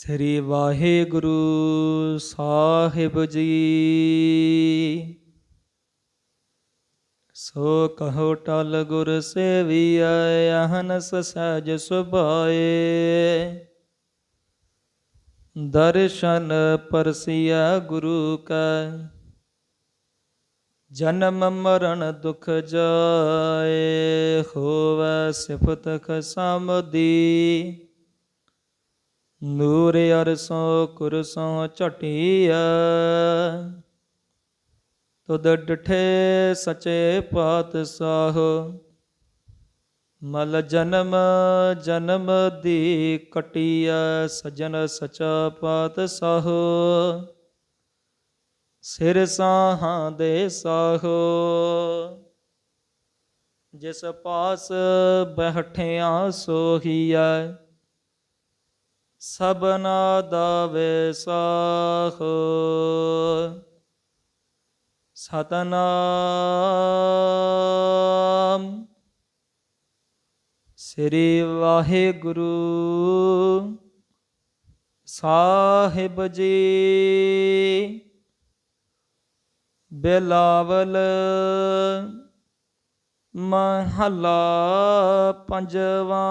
ਸ੍ਰੀ ਵਾਹਿਗੁਰੂ ਸਾਹਿਬ ਜੀ। ਸੋ ਕਹੋ ਟਲ ਗੁਰ ਸੇਵੀਐ, ਅਹਨਸ ਸਹਿਜ ਸੁਭਾਏ। ਦਰਸ਼ਨ ਪਰਸਿਆ ਗੁਰੂ ਕਾ, ਜਨਮ ਮਰਨ ਦੁਖ ਜਾਏ, ਹੋਵੇ ਸਿਫਤ ਖਸਮਦੀ ਨੂਰ ਅਰਸੋਂ ਕੁਰਸੋਂ ਝਟਿਆ ਤੁਧ ਡਠੇ ਸਚੇ ਪਾਤਸ਼ਾਹ। ਮਲ ਜਨਮ ਜਨਮ ਦੀ ਕਟਿਆ ਸਜਨ ਸਚਾ ਪਾਤਸ਼ਾਹ। ਸਿਰ ਸਾਹਾਂ ਦੇ ਸਾਹ। ਜਿਸ ਪਾਸ ਬਹਿਠਿਆ ਸੋਹੀਐ ਸਬਨਾ ਦਾ ਵੇਸਾਖ ਸਤਨਾਮ। ਸ੍ਰੀ ਵਾਹਿਗੁਰੂ ਸਾਹਿਬ ਜੀ। ਬਿਲਾਵਲ ਮਹਲਾ ਪੰਜਵਾ।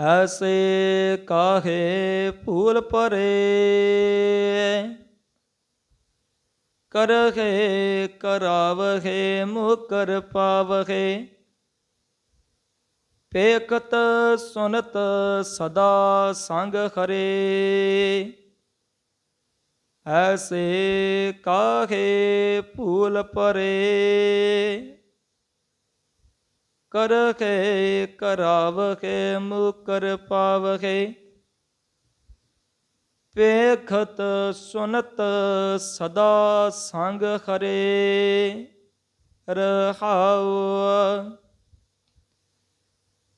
ਐਸੇ ਕਾਹੇ ਭੂਲ ਪਰੇ ਕਰਹਿ ਕਰਾਵਹਿ ਮੁਕਰ ਪਾਵਹਿ? ਪੇਖਤ ਸੁਨਤ ਸਦਾ ਸੰਗ ਹਰੇ। ਐਸੇ ਕਾਹੇ ਭੂਲ ਪਰੇ ਕਰਖੇ ਕਰਾਵਖੇ ਮੁਕਰ ਪਾਵਖੇ ਪੇਖਤ ਸੁਨਤ ਸਦਾ ਸੰਗ ਹਰੇ, ਰਹਾਉ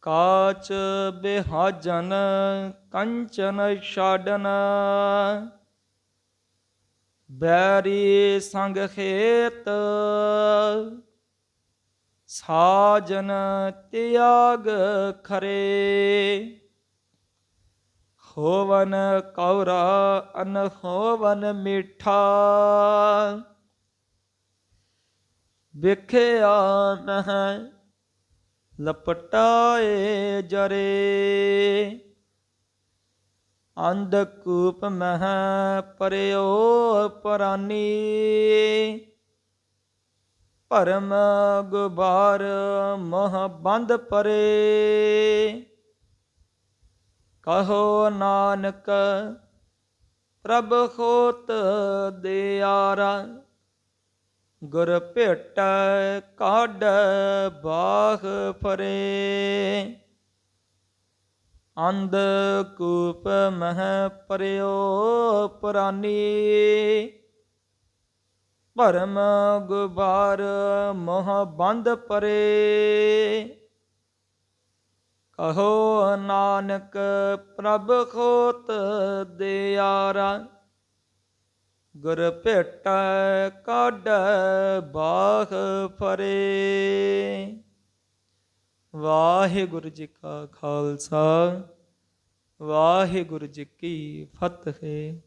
ਕਾਚ ਬਿਹਾਜਨ ਕੰਚਨ ਛਾਡਨ। ਬੈਰੀ ਸੰਗ ਖੇਤ ਸਾਜਨ ਤਿਆਗ ਖਰੇ। ਹੋਵਨ ਕੌਰਾ ਅਨ ਹੋਵਨ ਮਿਠਾ। ਵਿਖਿਆ ਨਹ ਲਪਟਾਏ ਜਰੇ। ਅੰਧ ਕੂਪ ਮਹ ਪਰਿਓ ਪਰਾਨੀ। ਭਰਮ ਗੁਬਾਰ ਮੋਹ ਬੰਦ ਪਰੇ। ਕਹੋ ਨਾਨਕ, ਪ੍ਰਭ ਖੋਤ ਦਿਆਰਾ ਗੁਰ ਭੇਟ ਕਾਢ ਬਾਖ ਪਰੇ ਅੰਧ ਕੂਪ ਮਹ ਪਰਿਓ ਪੁਰਾਨੀ। ਭਰਮ ਗੁਬਾਰ ਮੋਹ ਬੰਦ ਪਰੇ। ਕਹੋ ਨਾਨਕ ਪ੍ਰਭ ਖੋਤ ਦਿਆਰਾ, ਗੁਰ ਭੇਟ ਕਾਢ ਬਾਖ ਫਰੇ। ਵਾਹਿਗੁਰੂ ਜੀ ਕਾ ਖਾਲਸਾ, ਵਾਹਿਗੁਰੂ ਜੀ ਕੀ ਫਤਿਹ।